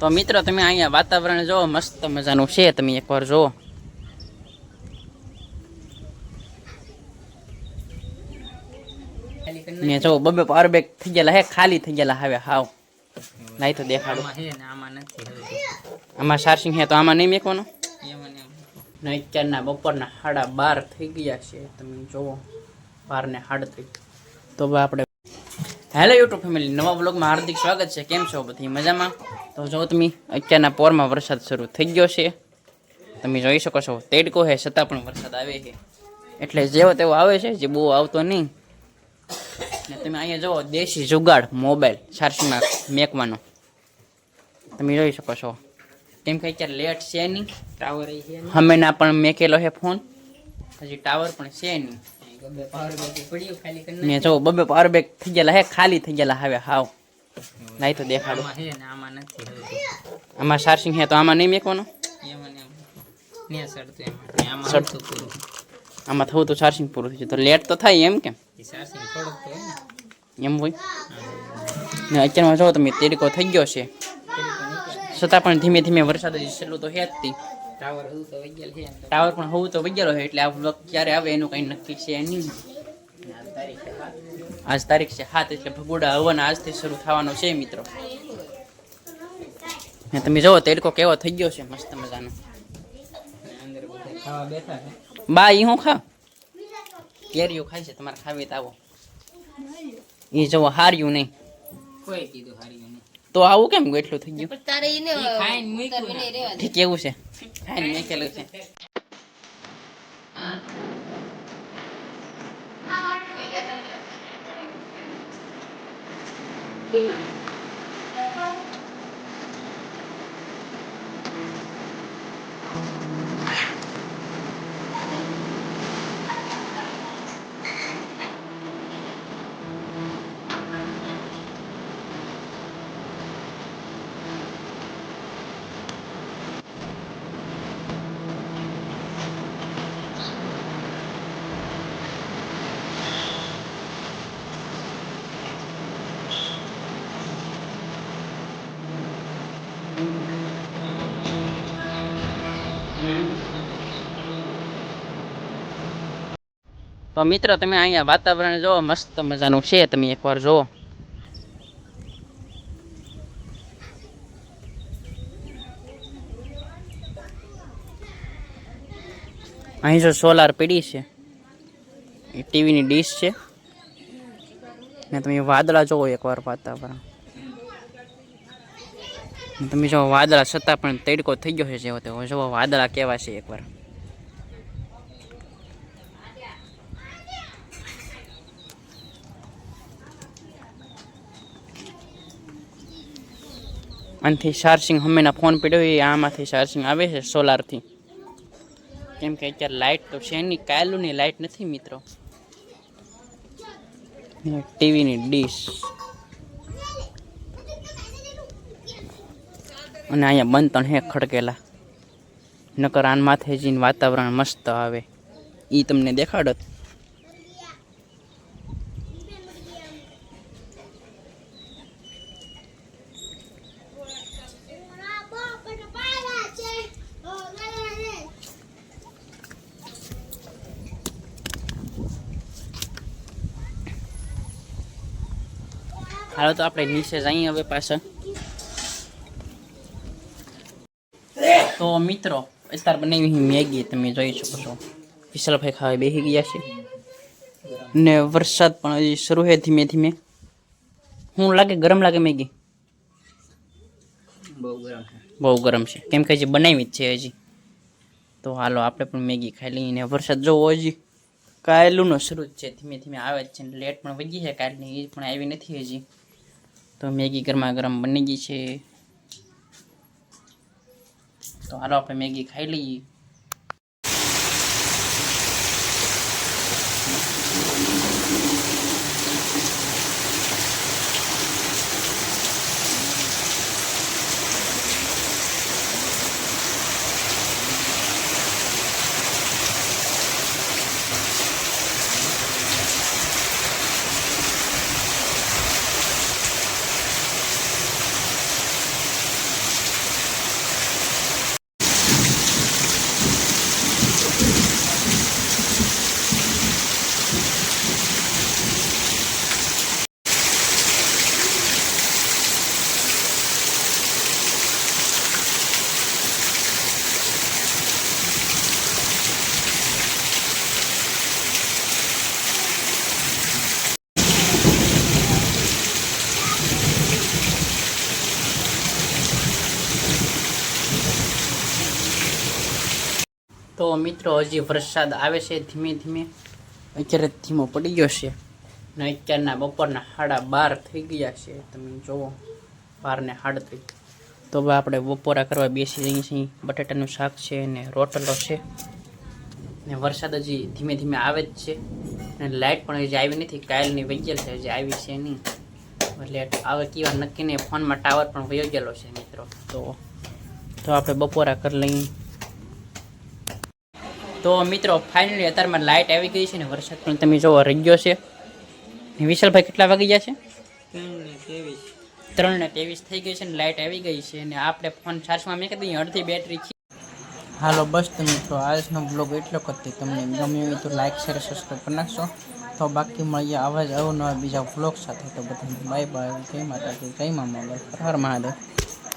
તો મિત્રો તમે અહીંયા વાતાવરણ જોવો મસ્ત મજાનું છે તમે એકવાર જુઓ. ને જો બબે પાવર બેગ થઈ ગયેલા હે ખાલી થઈ ગયેલા હવે હાવ. લાઈ તો દેખાડું. આમાં ચાર્જિંગ હે તો આમાં નહીં મેકવાનો? નહીં અત્યારના બપોરના સાડા બાર થઈ ગયા છે તમે જુઓ બાર ને સાડત્રીસ. તો આપણે હેલો યુટ્યુબ ફેમિલી નવા વ્લોગમાં હાર્દિક સ્વાગત છે. કેમ છો બધી? મજામાં? તો જો તમે અત્યારના પોરમાં વરસાદ શરૂ થઈ ગયો છે. તમે જોઈ શકો છો તેડકો છે છતાં પણ વરસાદ આવે છે. એટલે જેવો તેવો આવે છે જે બહુ આવતો નહીં. ને તમે અહીંયા જુઓ દેશી જુગાડ મોબાઈલ સારસીમાં મેકવાનો. તમે જોઈ શકો છો. કેમ કે અત્યારે લેટ છે નહીં. ટાવર હમેના પણ મેકેલો છે ફોન હજી ટાવર પણ છે નહીં. ને જો બબે પાવર બેગ થઈ ગયેલા હે ખાલી થઈ ગયેલા હવે હાવ. નહીં તો દેખાડો. આમાં હે ચાર્જિંગ છે તો આમાં નહીં મેકવાનો? આમાં થવું તો ચાર્જિંગ પૂરું થઈ તો લેટ તો થાય એમ કેમ? એમ હોય? ને અત્યારમાં જો તમે તેડકો થઈ ગયો છે. છતાં પણ ધીમે ધીમે વરસાદ છેલ્લું તો હે જ ટાવર તો વૈગલ છે ટાવર પણ હોવું તો વગેરે હોય એટલે આ બ્લોક ક્યારે આવે એનું કંઈ નક્કી છે નહીં. આજ તારીખ છે સાત. એટલે ભગોડા હવન આજથી શરૂ થવાનો છે મિત્રો. તમે જોવો તેડકો કેવો થઈ ગયો છે મસ્ત મજાનો. છે. બા ઈ હું ખા? કેરીઓ ખાય છે તમારે ખાવી તો આવો. એ જવો હાર્યું નહીં. કોઈ કીધું હાર્યું તો આવું કેમ એટલું થઈ ગયું તારે એને ખાઈને મૂક્યું ને. રહેવા દે. ઠીક છે Thank you. છે તો મિત્રો, તમે અહીંયા વાતાવરણ જોવો મસ્ત મજાનું છે, તમે એકવાર જોવો અહીં જો સોલાર પીડી છે. એ ટીવીની ડીશ છે. ને તમે વાદળા જોવો એકવાર વાતાવરણ. તમે જો વાદળા છતાં પણ તડકો થઈ ગયો છે જેવો તેવો. જો વાદળા કેવા છે એકવાર. આનાથી ચાર્જિંગ હંમેના ફોન પડ્યો એ આમાંથી ચાર્જિંગ આવે છે સોલારથી. કેમ કે અત્યારે લાઇટ તો છે નહીં કાયલુની લાઇટ નથી મિત્રો. ટીવીની ડીશ. અને અહીંયા બંધ પણ હે ખડકેલા. નકર આન માથે જઈને વાતાવરણ મસ્ત આવે. એ તમને દેખાડત હાલો તો આપણે નીચે જઈએ હવે પાછા. તો મિત્રો અત્યારે બનાવી મેગી તમે જોઈ શકો છો. વિશાલભાઈ ખાવા બેસી ગયા છે. ને વરસાદ પણ હજી શરૂ છે ધીમે ધીમે. હું લાગે ગરમ લાગે મેગી? બહુ ગરમ છે. બહુ ગરમ છે. કેમ કે હજી બનાવી જ છે હજી. તો હાલો આપણે પણ મેગી ખાઈ લઈને વરસાદ જોવો હજી. કાયલુંનો શરૂ જ છે. ધીમે ધીમે આવે જ છે. ને લેટ પણ વધી છે. કાલની એ પણ આવી નથી હજી. તો મેગી ગરમા ગરમ બની ગઈ છે. તો હાલો આપણે મેગી ખાઈ લઈએ. તો મિત્રો, હજી વરસાદ આવે છે, ધીમે ધીમે. અત્યારે ધીમો પડી ગયો છે. ને અત્યારના બપોરના સાડા બાર થઈ ગયા છે. તમે જુઓ, બારને સાડત્રીસ તો હવે આપણે બપોરા કરવા બેસી જઈએ છીએ. બટાટાનું શાક છે ને રોટલો છે. ને વરસાદ હજી ધીમે ધીમે આવે જ છે. અને લાઇટ પણ હજી આવી નથી. કાલની વૈગેલ છે, હજી આવી છે નહીં. એટલે આવે કેવા નક્કી નહીં ફોનમાં ટાવર પણ વયો ગયેલો છે મિત્રો. તો તો આપણે બપોરા કરી લઈએ. તો મિત્રો ફાઇનલી અત્યારમાં લાઇટ આવી ગઈ છે ને વરસાદ પણ તમે જોવો રહી ગયો છે. વિશાલભાઈ કેટલા વાગી ગયા છે? ત્રણ ને ત્રેવીસ થઈ ગઈ છે ને લાઇટ આવી ગઈ છે ને આપણે ફોન ચાર્જમાં મેં કીધું અડધી બેટરી છે. હાલો, બસ તો મિત્રો, આજનો બ્લોગ એટલો કરતી તમને ગમ્યું હોય તો લાઇક શેર સબસ્ક્રાઈબ કરી નાખશો. તો બાકી મળીએ આવા જ અવનવા બીજા બ્લોગ સાથે. તો બધાને બાય બાય જય માતાજી, જય મામા હર મહાદેવ.